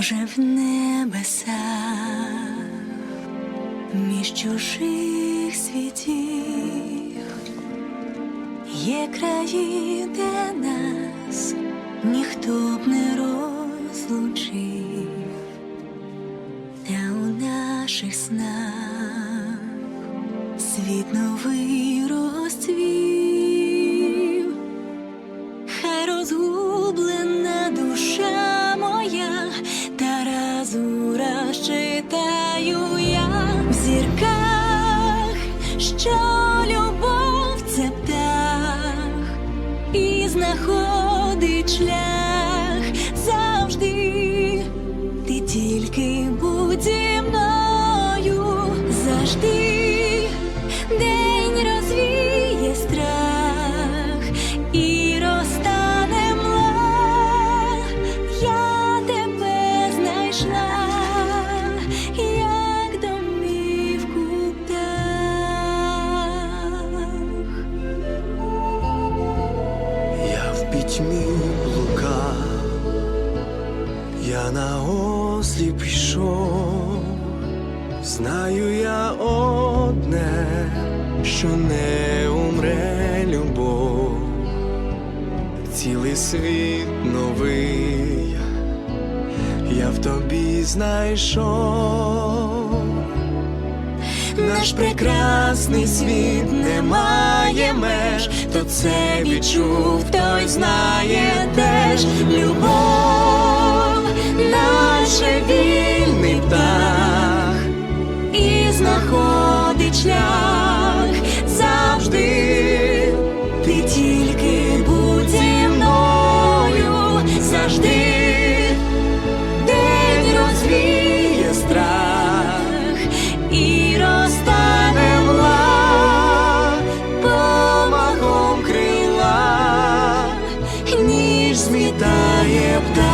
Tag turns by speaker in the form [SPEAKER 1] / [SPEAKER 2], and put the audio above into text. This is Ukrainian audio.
[SPEAKER 1] Може, в небесах між чужих світів є краї, де нас ніхто б не розлучив, та у наших снах світ новий розцвів. Хай розгублена раз читаю я в зірках, що любов це птах, і знаходить шлях завжди. Ти тільки будь зі мною завжди,
[SPEAKER 2] пітьмі блукав, я на осліп пішов, знаю я одне, що не умре любов, цілий світ новий, я в тобі знайшов. Наш прекрасний світ не має меж, то це відчув, той знає теж моє б